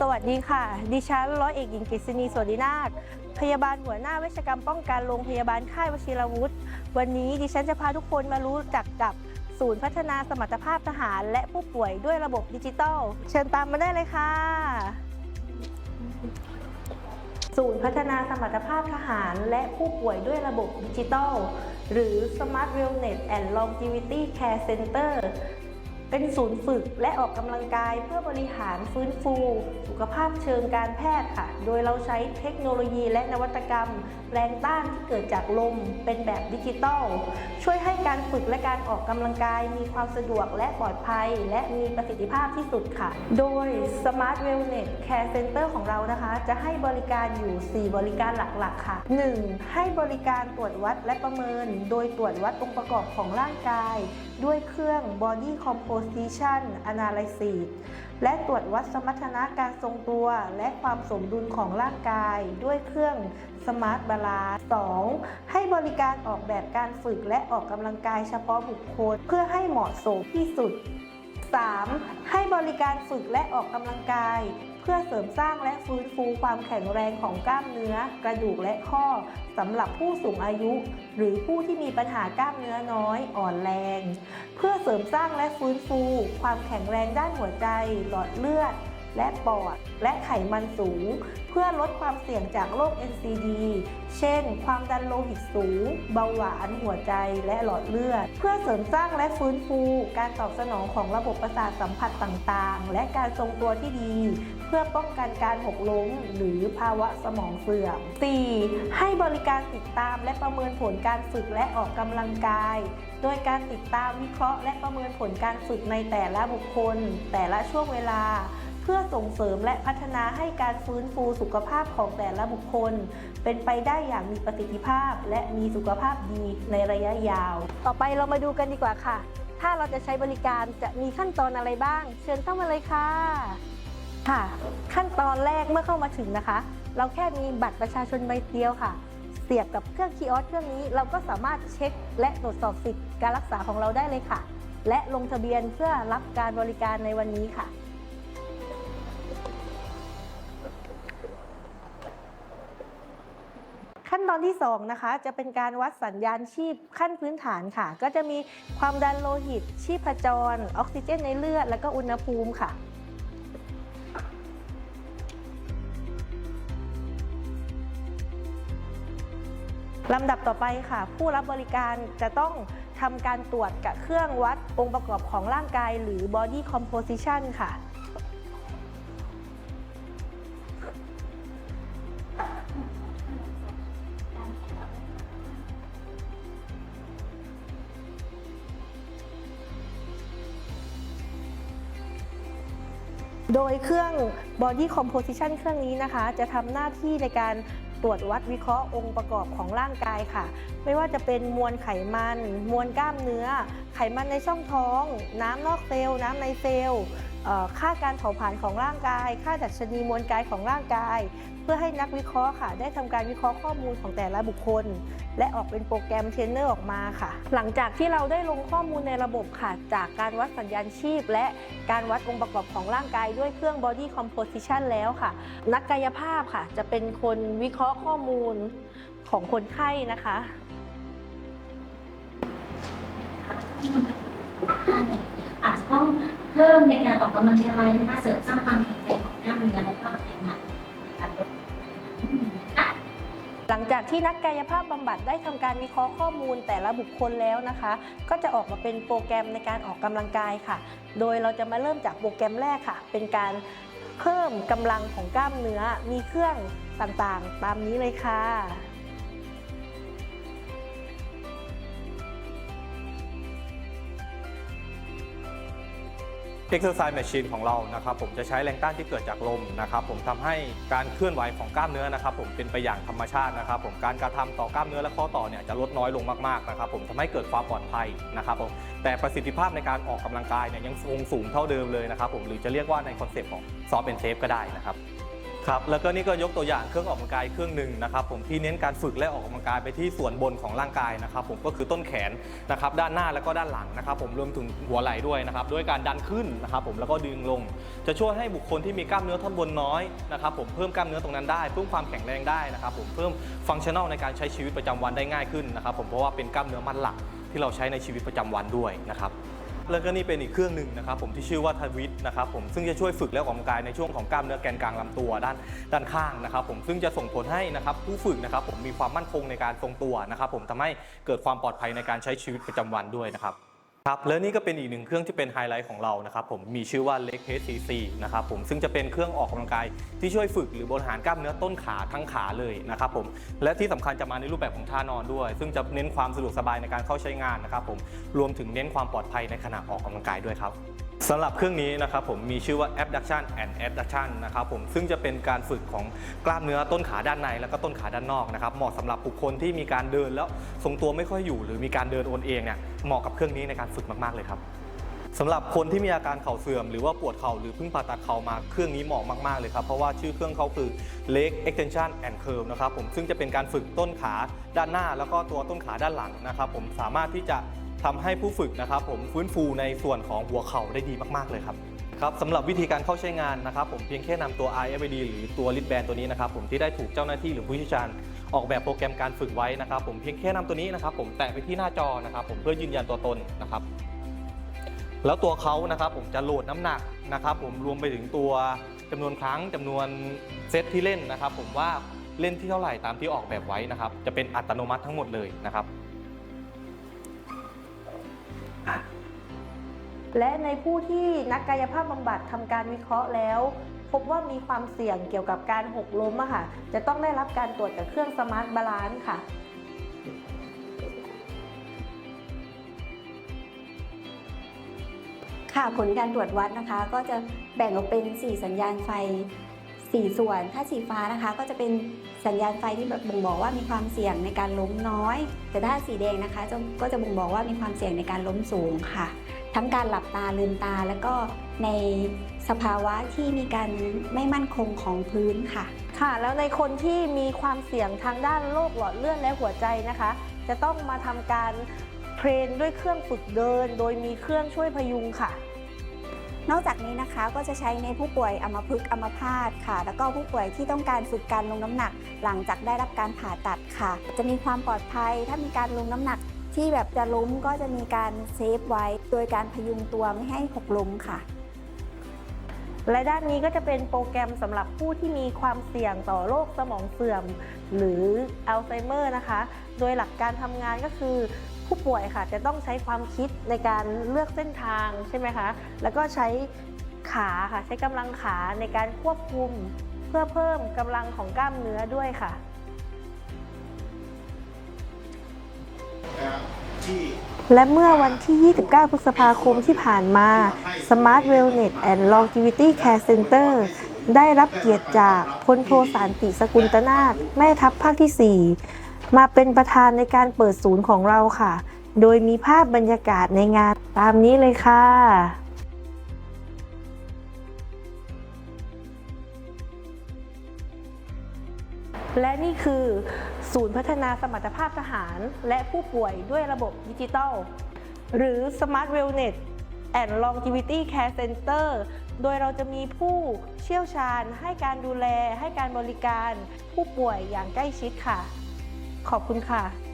สวัสดีค่ะ ดิฉันร้อยเอกหญิงกฤษณีสวัสดินาถพยาบาลหัวหน้าเวชกรรมป้องกันโรงพยาบาลค่ายวชิรวุฒิวันนี้ดิฉันจะพาทุกคนมารู้จักกับศูนย์พัฒนาสมรรถภาพทหาร และผู้ป่วยด้วยระบบดิจิทัลเชิญตามมาได้เลยค่ะ ศูนย์พัฒนาสมรรถภาพทหาร และผู้ป่วยด้วยระบบดิจิทัลหรือ Smart Wellness and Longevity Care Center เป็นศูนย์ฝึกและออกกำลังกายเพื่อบริหารฟื้นฟู สุขภาพเชิงการแพทย์ค่ะ โดยเราใช้เทคโนโลยีและนวัตกรรม แรงต้านที่เกิดจากลม เป็นแบบดิจิตอลช่วยให้การฝึกและการออกกำลังกายมีความสะดวกและปลอดภัย และมีประสิทธิภาพที่สุดค่ะ โดย Smart Wellness Care Center ของเรานะคะ จะให้บริการอยู่ 4 บริการหลักๆ ค่ะ 1. ให้บริการตรวจวัดและประเมิน โดยตรวจวัดองค์ประกอบของร่างกาย ด้วยเครื่อง Body Composition Analysis และตรวจวัดสมรรถนะการทรงตัว และความสมดุลของร่างกายด้วยเครื่อง Smart Balance 2. ให้บริการออกแบบการฝึกและออกกำลังกายเฉพาะบุคคล เพื่อให้เหมาะสมที่สุด 3. ให้บริการฝึกและออกกำลังกาย พื่อเสริมสร้างและฟื้นฟูความแข็งแรงของกล้ามเนื้อ กระดูกและข้อสำหรับผู้สูงอายุ หรือผู้ที่มีปัญหากล้ามเนื้อน้อยอ่อนแรง เพื่อเสริมสร้างและฟื้นฟู ความแข็งแรงด้านหัวใจ หลอดเลือด และปอด และไขมันสูง เพื่อลดความเสี่ยงจากโรค NCD เช่น ความดันโลหิตสูง เบาหวานหัวใจและหลอดเลือด เพื่อเสริมสร้างและฟื้นฟูการตอบสนองของระบบประสาทสัมผัสต่างๆ และการทรงตัวที่ดี เพื่อป้องกันการหกล้มหรือภาวะสมองเสื่อม 4. ให้บริการติดตามและประเมินผลการฝึกและออกกำลังกาย โดยการติดตามวิเคราะห์และประเมินผลการฝึกในแต่ละบุคคล แต่ละช่วงเวลา พื่อส่งเสริมและพัฒนาให้การฟื้นฟูสุขภาพของแต่ละบุคคล เป็นไปได้อย่างมีประสิทธิภาพ และมีสุขภาพดีในระยะยาว ต่อไปเรามาดูกันดีกว่าค่ะ ถ้าเราจะใช้บริการจะมีขั้นตอนอะไรบ้าง เชิญเข้ามาเลยค่ะค่ะ ขั้นตอนแรกเมื่อเข้ามาถึงนะคะ เราแค่มีบัตรประชาชนใบเดียวค่ะเสียบกับเครื่องคีย์ออสเครื่องนี้เราก็สามารถเช็ค และตรวจสอบสิทธิ์การรักษาของเราได้เลยค่ะ และลงทะเบียนเพื่อรับการบริการในวันนี้ค่ะ ตอนที่2นะคะจะเป็นการวัดสัญญาณชีพขั้นพื้นฐานค่ะ ก็จะมีความดันโลหิต ชีพจร ออกซิเจนในเลือด แล้วก็อุณหภูมิค่ะลำดับต่อไปค่ะ ผู้รับบริการจะต้องทำการตรวจกับเครื่องวัดองค์ประกอบของร่างกาย หรือ body composition ค่ะ โดยเครื่อง Body Composition เครื่องนี้นะคะ จะทำหน้าที่ในการตรวจวัดวิเคราะห์องค์ประกอบของร่างกายค่ะ ไม่ว่าจะเป็นมวลไขมัน มวลกล้ามเนื้อ ไขมันในช่องท้อง น้ำนอกเซลล์ น้ำในเซลล์ ค่าการเผาผลาญของร่างกาย ค่าดัชนีมวลกายของร่างกาย เพื่อให้นักวิเคราะห์ค่ะ ได้ทำการวิเคราะห์ข้อมูลของแต่ละบุคคล และออกเป็นโปรแกรมเทรนเนอร์ออกมาค่ะ หลังจากที่เราได้ลงข้อมูลในระบบค่ะ จากการวัดสัญญาณชีพ และการวัดองค์ประกอบของร่างกายด้วยเครื่อง Body Composition แล้วค่ะ นักกายภาพค่ะ จะเป็นคนวิเคราะห์ข้อมูลของคนไข้นะคะ เพิ่มในการออกกำลังกายนะคะเสริมสร้างความแข็งแรงของกล้ามเนื้อและก็ไขมันการลดค่ะหลังจากที่นักกายภาพบำบัดได้ทำการวิเคราะห์ข้อมูลแต่ละบุคคลแล้วนะคะ ก็จะออกมาเป็นโปรแกรมในการออกกำลังกายค่ะ โดยเราจะมาเริ่มจากโปรแกรมแรกค่ะ เป็นการเพิ่มกำลังของกล้ามเนื้อมีเครื่องต่างๆ ตามนี้เลยค่ะ Exercise Machine ของเรานะครับผมจะใช้แรงต้านที่เกิดจากลมนะครับผมทำให้การเคลื่อนไหวของกล้ามเนื้อนะครับผมเป็นไปอย่างธรรมชาตินะครับผมการกระทำต่อกล้ามเนื้อและข้อต่อเนี่ยจะลดน้อยลงมากๆนะครับผมทำให้เกิดความปลอดภัยนะครับผมแต่ประสิทธิภาพในการออกกำลังกายเนี่ยยังคงสูงเท่าเดิมเลยนะครับผมหรือจะเรียกว่าในคอนเซปต์ของ Soft and Safe ก็ได้นะครับ ครับแล้วก็นี่ก็ยกตัวอย่างเครื่องออกกำลังกายเครื่องหนึ่งนะครับผมที่เน้นการฝึกและออกกำลังกายไปที่ส่วนบนของร่างกายนะครับผมก็คือต้นแขนนะครับด้านหน้าแล้วก็ด้านหลังนะครับผมรวมถึงหัวไหล่ด้วยนะครับด้วยการดันขึ้นนะครับผมแล้วก็ดึงลง จะช่วยให้บุคคลที่มีกล้ามเนื้อท่อนบนน้อยนะครับผมเพิ่มกล้ามเนื้อตรงนั้นได้เพิ่มความแข็งแรงได้นะครับผมเพิ่มฟังชั่นอลในการใช้ชีวิตประจำวันได้ง่ายขึ้นนะครับผมเพราะว่าเป็นกล้ามเนื้อมัดหลักที่เราใช้ในชีวิตประจำวันด้วยนะครับ แล้วก็นี่เป็นอีกเครื่องหนึ่งนะครับผมที่ชื่อว่าทวิตนะครับผมซึ่งจะช่วยฝึกและออกกำลังกายในช่วงของกล้ามเนื้อแกนกลางลำตัวด้านด้านข้างนะครับผมซึ่งจะส่งผลให้นะครับผู้ฝึกนะครับผมมีความมั่นคงในการทรงตัวนะครับผมทำให้เกิดความปลอดภัยในการใช้ชีวิตประจำวันด้วยนะครับ ครับและนี่ก็เป็นอีกหนึ่งเครื่องที่เป็นไฮไลท์ของเรานะครับผมมีชื่อว่า Leg HCC นะครับผมซึ่งจะเป็นเครื่องออกกำลังกายที่ช่วยฝึกหรือบริหารกล้ามเนื้อต้นขาทั้งขาเลยนะครับผมและที่สำคัญจะมาในรูปแบบของท่านอนด้วย ซึ่งจะเน้นความสะดวกสบายในการเข้าใช้งานนะครับผมรวมถึงเน้นความปลอดภัยในขณะออกกำลังกายด้วยครับ สำหรับเครื่องนี้นะครับผมมีชื่อว่า abduction and adduction นะครับผมซึ่งจะเป็นการฝึกของกล้ามเนื้อต้นขาด้านใน แล้วก็ต้นขาด้านนอกนะครับเหมาะสำหรับบุคคลที่มีการเดินแล้วทรงตัวไม่ค่อยอยู่ หรือมีการเดินโอนเองเนี่ยเหมาะกับเครื่องนี้ในการฝึกมาก ๆ เลยครับสำหรับคนที่มีอาการเข่าเสื่อมหรือว่าปวดเข่าหรือเพิ่งผ่าตัดเข่ามาเครื่องนี้เหมาะมากๆเลยครับ เพราะว่าชื่อเครื่องเขาคือ leg extension and curve นะครับผมซึ่งจะเป็นการฝึกต้นขาด้านหน้า แล้วก็ตัวต้นขาด้านหลังนะครับผมสามารถที่จะ ทำให้ผู้ฝึกนะครับผมฟื้นฟูในส่วนของหัวเข่าได้ดีมาก ๆ เลยครับครับสำหรับวิธีการเข้าใช้งานนะครับผมเพียงแค่นำตัว RFID หรือตัว l i d band ตัวนี้นะครับผมที่ได้ถูกเจ้าหน้าที่หรือผู้เชี่ยวชาญออกแบบโปรแกรมการฝึกไว้นะครับผมเพียงแค่นำตัวนี้นะครับผมแตะไปที่หน้าจอนะครับผมเพื่อยืนยันตัวตนนะครับ แล้วตัวเขานะครับผมจะโหลดน้ำหนักนะครับผมรวมไปถึงตัวจำนวนครั้งจำนวนเซตที่เล่นนะครับผมว่าเล่นที่เท่าไหร่ตามที่ออกแบบไว้นะครับจะเป็นอัตโนมัติทั้งหมดเลยนะครับ และในผู้ที่นักกายภาพบำบัดทำการวิเคราะห์แล้ว พบว่ามีความเสี่ยงเกี่ยวกับการหกล้มอะค่ะ จะต้องได้รับการตรวจจากเครื่องสมาร์ทบาลานซ์ค่ะค่ะผลการตรวจวัดนะคะ ก็จะแบ่งออกเป็น 4 สัญญาณไฟ 4 ส่วน ถ้าสีฟ้านะคะ ก็จะเป็น สัญญาณไฟที่แบบบ่งบอกว่ามีความเสี่ยงในการล้มน้อย แต่ถ้าสีแดงนะคะจะก็จะบ่งบอกว่ามีความเสี่ยงในการล้มสูงค่ะ ทั้งการหลับตาลืมตา แล้วก็ในสภาวะที่มีการไม่มั่นคงของพื้นค่ะ ค่ะ แล้วในคนที่มีความเสี่ยงทางด้านโรคหลอดเลือดและหัวใจนะคะ จะต้องมาทำการเทรนด้วยเครื่องฝึกเดิน โดยมีเครื่องช่วยพยุงค่ะ นอกจากนี้นะคะก็จะใช้ในผู้ป่วยอัมพฤกษ์อัมพาตค่ะ แล้วก็ผู้ป่วยที่ต้องการฝึกการลงน้ำหนัก หลังจากได้รับการผ่าตัดค่ะ จะมีความปลอดภัยถ้ามีการลงน้ำหนักที่แบบจะล้มก็จะมีการเซฟไว้ โดยการพยุงตัวไม่ให้หกล้มค่ะและด้านนี้ก็จะเป็นโปรแกรมสำหรับผู้ที่มีความเสี่ยงต่อโรคสมองเสื่อม หรืออัลไซเมอร์นะคะ โดยหลักการทำงานก็คือ ผู้ป่วยค่ะจะต้องใช้ความคิดในการเลือกเส้นทางใช่ไหมคะ แล้วก็ใช้ขาค่ะใช้กำลังขาในการควบคุมเพื่อเพิ่มกำลังของกล้ามเนื้อด้วยค่ะ และเมื่อวันที่ 29 พฤษภาคมที่ผ่านมา Smart Wellness and Longevity Care Center ได้รับเกียรติจากพลโทสารติสกุลตนาถแม่ทัพภาคที่ 4 มาเป็นประธานในการเปิดศูนย์ของเราค่ะ โดยมีภาพบรรยากาศในงานตามนี้เลยค่ะและนี่คือศูนย์พัฒนาสมรรถภาพทหาร และผู้ป่วยด้วยระบบดิจิทัล หรือ Smart Wellness and Longevity Care Center โดยเราจะมีผู้เชี่ยวชาญให้การดูแลให้การบริการผู้ป่วยอย่างใกล้ชิดค่ะ ขอบคุณค่ะ